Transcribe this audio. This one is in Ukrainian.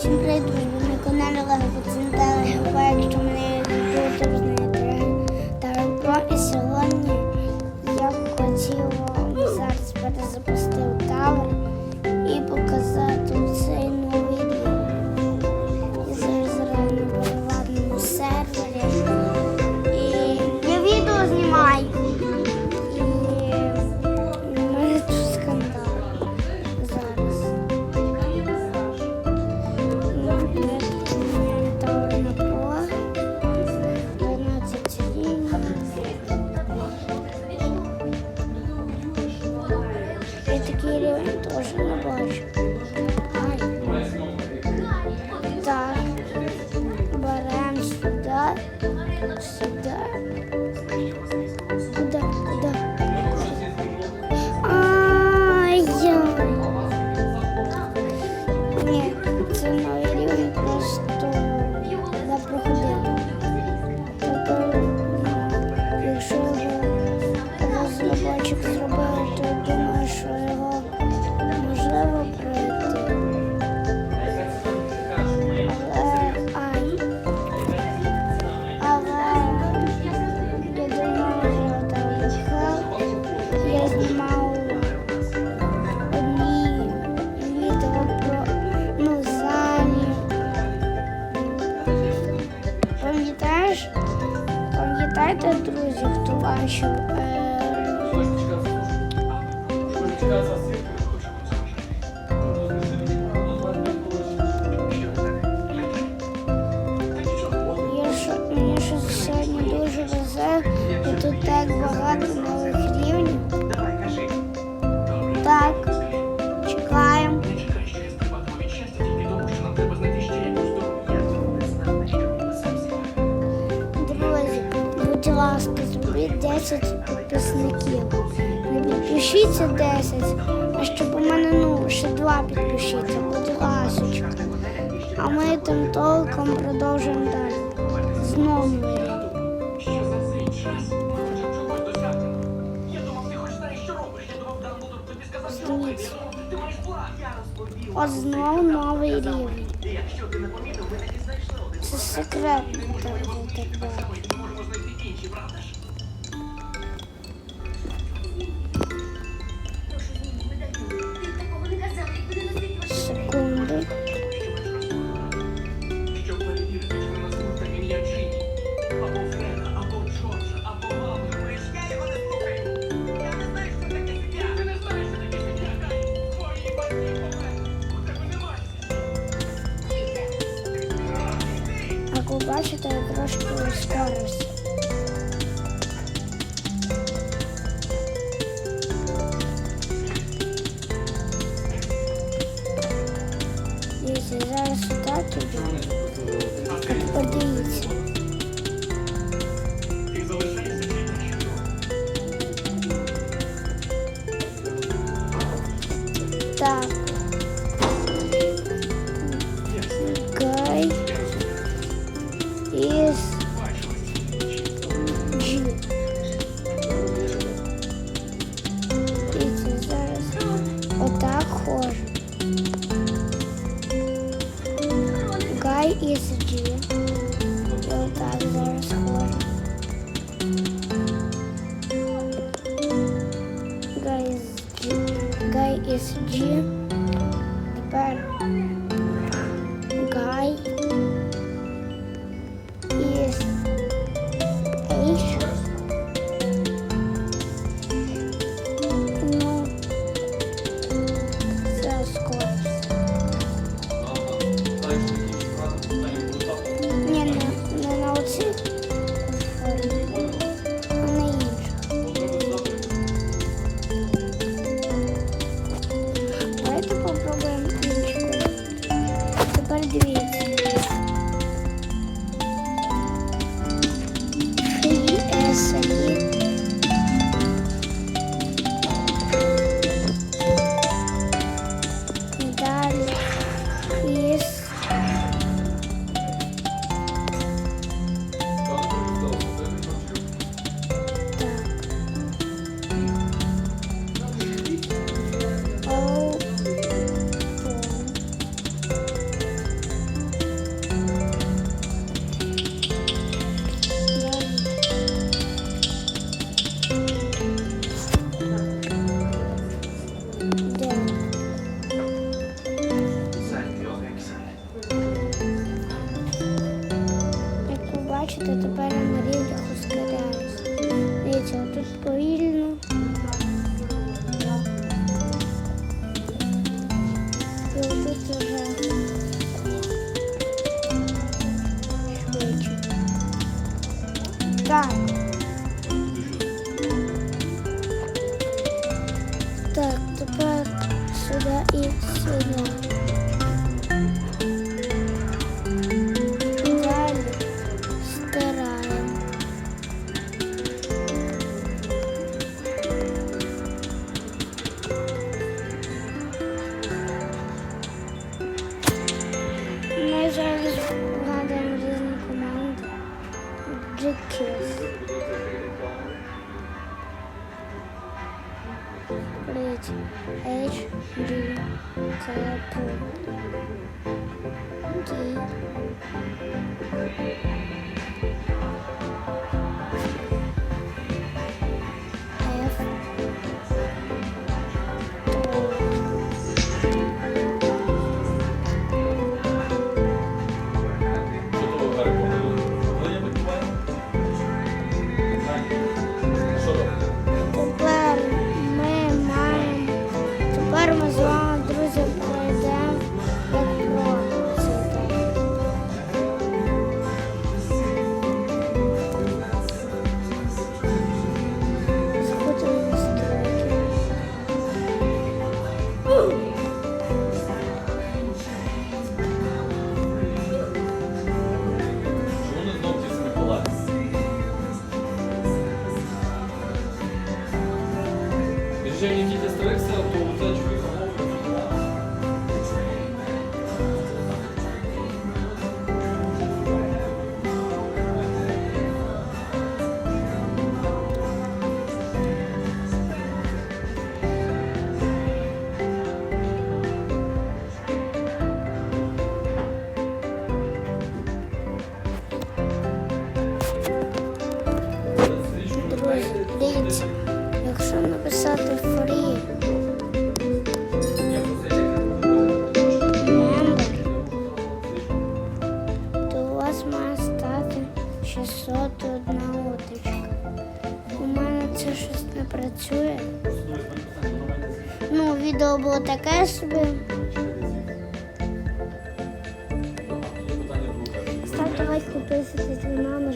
Всім привіт! На каналі Лего Центральна якщо мене дуже знаєте, Таро і сьогодні я хотів зараз перезапустити тавер. টিকিয়ে দেবেন তোমার সঙ্গে বয়স Should 10 підписників. Не підпишіться 10, а щоб у мене ну, ще два підпишіться, будь ласочка. А ми тим толком продовжуємо далі. Знову. Дивіться. От знову новий рівень. Це секретно так буде. як ви бачите, Если трошки ускорився. Дивіться, зараз сюди Так. gai esse dia eu tava horas fora. Guys, Gai, esse dia. Para. Guy. Yes. Eight. No. Sales course. бачите, тепер на рівнях ускоряюсь. Дивіться, тут повільно. І тут вже швидше. Так. Так, тепер сюди і сюди. Ridiculous. Bridge. H D Тут одна уточка. У мене це щось не працює. Ну, відео було таке собі. Ставте лайк, підписуйтесь на номер.